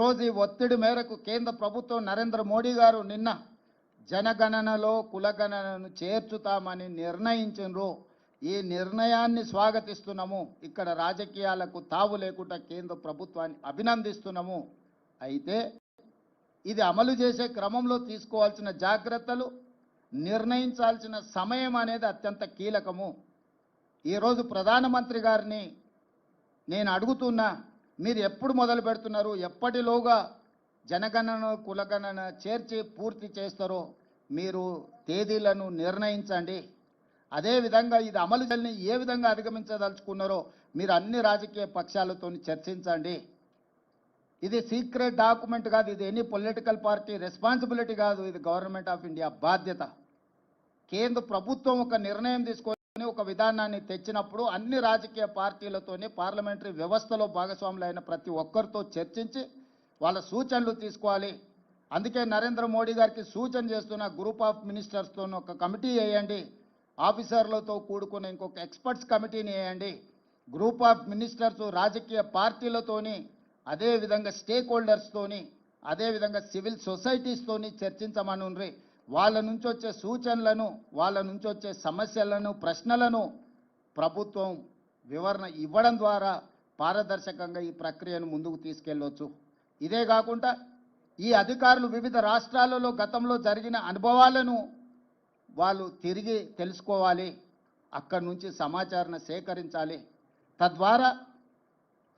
రోజు ఈ ఒత్తిడి మేరకు కేంద్ర ప్రభుత్వం నరేంద్ర మోడీ గారు నిన్న జనగణనలో కులగణనను చేర్చుతామని నిర్ణయించారు ఈ నిర్ణయాన్ని స్వాగతిస్తున్నాము. ఇక్కడ రాజకీయాలకు తావు లేకుండా కేంద్ర ప్రభుత్వాన్ని అభినందిస్తున్నాము. అయితే ఇది అమలు చేసే క్రమంలో తీసుకోవాల్సిన జాగ్రత్తలు నిర్ణయించాల్సిన సమయం అనేది అత్యంత కీలకము. ఈరోజు ప్రధానమంత్రి గారిని నేను అడుగుతున్నా మీరు ఎప్పుడు మొదలు పెడుతున్నారు? ఎప్పటిలోగా జనగణన కులగణన చేర్చి పూర్తి చేస్తారో మీరు తేదీలను నిర్ణయించండి. అదేవిధంగా ఇది అమలు చేయాలని ఏ విధంగా అధిగమించదలుచుకున్నారో మీరు అన్ని రాజకీయ పక్షాలతో చర్చించండి. ఇది సీక్రెట్ డాక్యుమెంట్ కాదు ఇది ఎనీ పొలిటికల్ పార్టీ రెస్పాన్సిబిలిటీ కాదు ఇది గవర్నమెంట్ ఆఫ్ ఇండియా బాధ్యత. కేంద్ర ప్రభుత్వం ఒక నిర్ణయం తీసుకొని ఒక విధానాన్ని తెచ్చినప్పుడు అన్ని రాజకీయ పార్టీలతోనే పార్లమెంటరీ వ్యవస్థలో భాగస్వాములైన ప్రతి ఒక్కరితో చర్చించి వాళ్ళ సూచనలు తీసుకోవాలి. అందుకే నరేంద్ర మోడీ గారికి సూచన చేస్తున్న గ్రూప్ ఆఫ్ మినిస్టర్స్తో ఒక కమిటీ వేయండి. ఆఫీసర్లతో కూడుకున్న ఇంకొక ఎక్స్పర్ట్స్ కమిటీని వేయండి. గ్రూప్ ఆఫ్ మినిస్టర్స్ రాజకీయ పార్టీలతోని అదేవిధంగా స్టేక్ హోల్డర్స్తోని అదేవిధంగా సివిల్ సొసైటీస్తోని చర్చించమనుండ్రీ. వాళ్ళ నుంచి వచ్చే సూచనలను వాళ్ళ నుంచి వచ్చే సమస్యలను ప్రశ్నలను ప్రభుత్వం వివరణ ఇవ్వడం ద్వారా పారదర్శకంగా ఈ ప్రక్రియను ముందుకు తీసుకెళ్ళవచ్చు ఇదే కాకుండా ఈ అధికారులు వివిధ రాష్ట్రాలలో గతంలో జరిగిన అనుభవాలను వాళ్ళు తిరిగి తెలుసుకోవాలి అక్కడి నుంచి సమాచారాన్ని సేకరించాలి. తద్వారా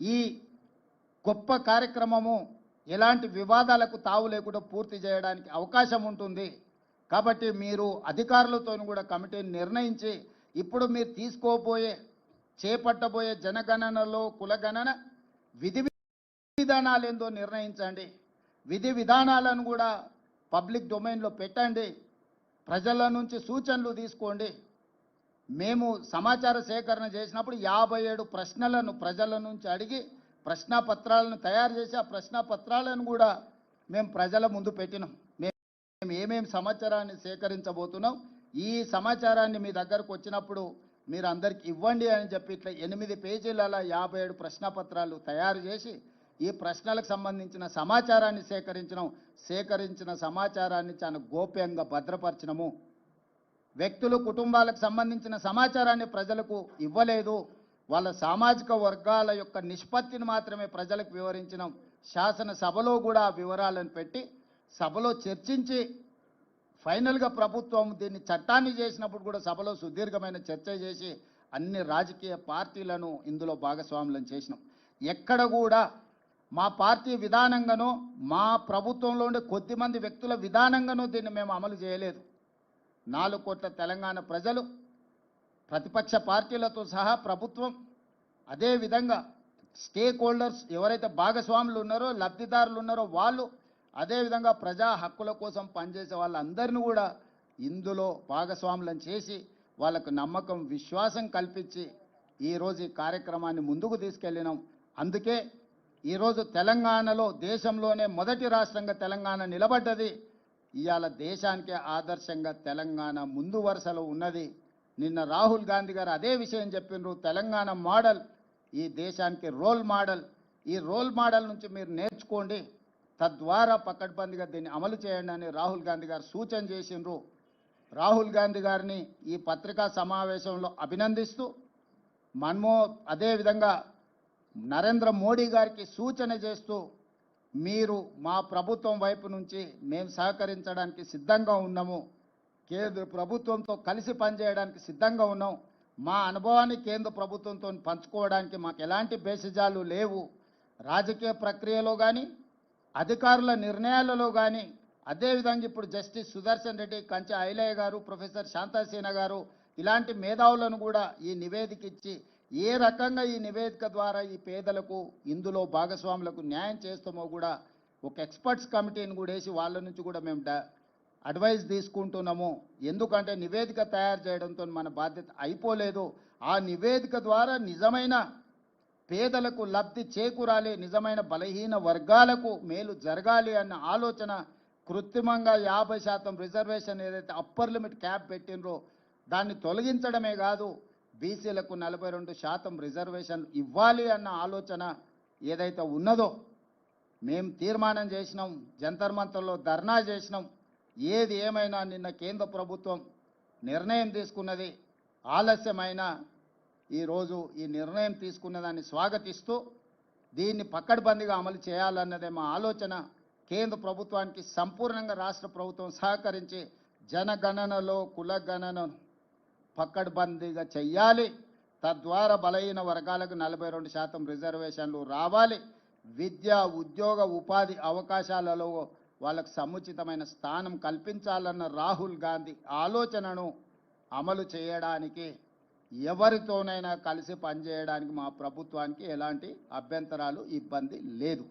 ఈ గొప్ప కార్యక్రమము ఎలాంటి వివాదాలకు తావు లేకుండా పూర్తి చేయడానికి అవకాశం ఉంటుంది. కాబట్టి మీరు అధికారులతో కూడా కమిటీని నిర్ణయించి ఇప్పుడు మీరు తీసుకోబోయే చేపట్టబోయే జనగణనలో కులగణన విధి విధానాలు ఏందో నిర్ణయించండి. విధి విధానాలను కూడా పబ్లిక్ డొమైన్లో పెట్టండి. ప్రజల నుంచి సూచనలు తీసుకోండి. మేము సమాచార సేకరణ చేసినప్పుడు యాభై ఏడు ప్రశ్నలను ప్రజల నుంచి అడిగి ప్రశ్నపత్రాలను తయారు చేసి ఆ ప్రశ్నపత్రాలను కూడా మేము ప్రజల ముందు పెట్టినాం. ఏమేమి సమాచారాన్ని సేకరించబోతున్నాం? ఈ సమాచారాన్ని మీ దగ్గరకు వచ్చినప్పుడు మీరు అందరికి ఇవ్వండి అని చెప్పి ఇట్లా ఎనిమిది పేజీల యాభై ఏడు ప్రశ్నపత్రాలు తయారు చేసి ఈ ప్రశ్నలకు సంబంధించిన సమాచారాన్ని సేకరించడం సేకరించిన సమాచారాన్ని చాలా గోప్యంగా భద్రపరచడము వ్యక్తులు కుటుంబాలకు సంబంధించిన సమాచారాన్ని ప్రజలకు ఇవ్వలేదు. వాళ్ళ సామాజిక వర్గాల యొక్క నిష్పత్తిని మాత్రమే ప్రజలకు వివరించడం శాసనసభలో కూడా వివరాలను పెట్టి సభలో చర్చించి ఫైనల్గా ప్రభుత్వం దీన్ని చట్టాన్ని చేసినప్పుడు కూడా సభలో సుదీర్ఘమైన చర్చ చేసి అన్ని రాజకీయ పార్టీలను ఇందులో భాగస్వాములను చేసినాం. ఎక్కడ కూడా మా పార్టీ విధానంగానో మా ప్రభుత్వంలో ఉండే కొద్దిమంది వ్యక్తుల విధానంగానో దీన్ని మేము అమలు చేయలేదు. నాలుగు కోట్ల తెలంగాణ ప్రజలు ప్రతిపక్ష పార్టీలతో సహా ప్రభుత్వం అదేవిధంగా స్టేక్ హోల్డర్స్ ఎవరైతే భాగస్వాములు ఉన్నారో లబ్ధిదారులు ఉన్నారో వాళ్ళు అదేవిధంగా ప్రజా హక్కుల కోసం పనిచేసే వాళ్ళందరినీ కూడా ఇందులో భాగస్వాములను చేసి వాళ్ళకు నమ్మకం విశ్వాసం కల్పించి ఈరోజు ఈ కార్యక్రమాన్ని ముందుకు తీసుకెళ్ళినాం. అందుకే ఈరోజు తెలంగాణలో దేశంలోనే మొదటి రాష్ట్రంగా తెలంగాణ నిలబడ్డది. ఇవాళ దేశానికే ఆదర్శంగా తెలంగాణ ముందు వరుసలో ఉన్నది. నిన్న రాహుల్ గాంధీ గారు అదే విషయం చెప్పిండ్రు తెలంగాణ మోడల్ ఈ దేశానికి రోల్ మోడల్. ఈ రోల్ మోడల్ నుంచి మీరు నేర్చుకోండి. తద్వారా పకడ్బందీగా దీన్ని అమలు చేయండి అని రాహుల్ గాంధీ గారు సూచన చేసిండ్రు. రాహుల్ గాంధీ గారిని ఈ పత్రికా సమావేశంలో అభినందిస్తూ మన్మో అదేవిధంగా నరేంద్ర మోడీ గారికి సూచన చేస్తూ మీరు మా ప్రభుత్వం వైపు నుంచి మేము సహకరించడానికి సిద్ధంగా ఉన్నాము. కేంద్ర ప్రభుత్వంతో కలిసి పనిచేయడానికి సిద్ధంగా ఉన్నాం. మా అనుభవాన్ని కేంద్ర ప్రభుత్వంతో పంచుకోవడానికి మాకు ఎలాంటి బేసిజాలు లేవు. రాజకీయ ప్రక్రియలో కానీ అధికారుల నిర్ణయాలలో కానీ అదేవిధంగా ఇప్పుడు జస్టిస్ సుదర్శన్ రెడ్డి కంచె ఐలయ్య గారు ప్రొఫెసర్ శాంతాసేన గారు ఇలాంటి మేధావులను కూడా ఈ నివేదిక ఇచ్చి ఏ రకంగా ఈ నివేదిక ద్వారా ఈ పేదలకు ఇందులో భాగస్వాములకు న్యాయం చేస్తామో కూడా ఒక ఎక్స్పర్ట్స్ కమిటీని కూడా వేసి వాళ్ళ నుంచి కూడా మేము డ- అడ్వైస్ తీసుకుంటున్నాము. ఎందుకంటే నివేదిక తయారు చేయడంతో మన బాధ్యత అయిపోలేదు. ఆ నివేదిక ద్వారా నిజమైన పేదలకు లబ్ధి చేకూరాలి నిజమైన బలహీన వర్గాలకు మేలు జరగాలి అన్న ఆలోచన కృత్రిమంగా యాభై శాతం రిజర్వేషన్ ఏదైతే అప్పర్ లిమిట్ క్యాప్ పెట్టినరో దాన్ని తొలగించడమే కాదు బీసీలకు నలభై రెండు శాతం రిజర్వేషన్ ఇవ్వాలి అన్న ఆలోచన ఏదైతే ఉన్నదో మేము తీర్మానం చేసినాం జంతర్ మంతర్లో ధర్నా చేసినాం ఏది ఏమైనా నిన్న కేంద్ర ప్రభుత్వం నిర్ణయం తీసుకున్నది ఆలస్యమైన ఈరోజు ఈ నిర్ణయం తీసుకున్న దాన్ని స్వాగతిస్తూ దీన్ని పక్కడబందిగా అమలు చేయాలన్నదే మా ఆలోచన. కేంద్ర ప్రభుత్వానికి సంపూర్ణంగా రాష్ట్ర ప్రభుత్వం సహకరించి జనగణనలో కులగణన పక్కడబందీగా చెయ్యాలి. తద్వారా బలహీన వర్గాలకు నలభై రెండు శాతం రిజర్వేషన్లు రావాలి. విద్య ఉద్యోగ ఉపాధి అవకాశాలలో వాళ్ళకు సముచితమైన స్థానం కల్పించాలన్న రాహుల్ గాంధీ ఆలోచనను అమలు చేయడానికి ఎవరితోనైనా కలిసి పనిచేయడానికి మా ప్రభుత్వానికి ఎలాంటి అభ్యంతరాలు ఇబ్బంది లేదు.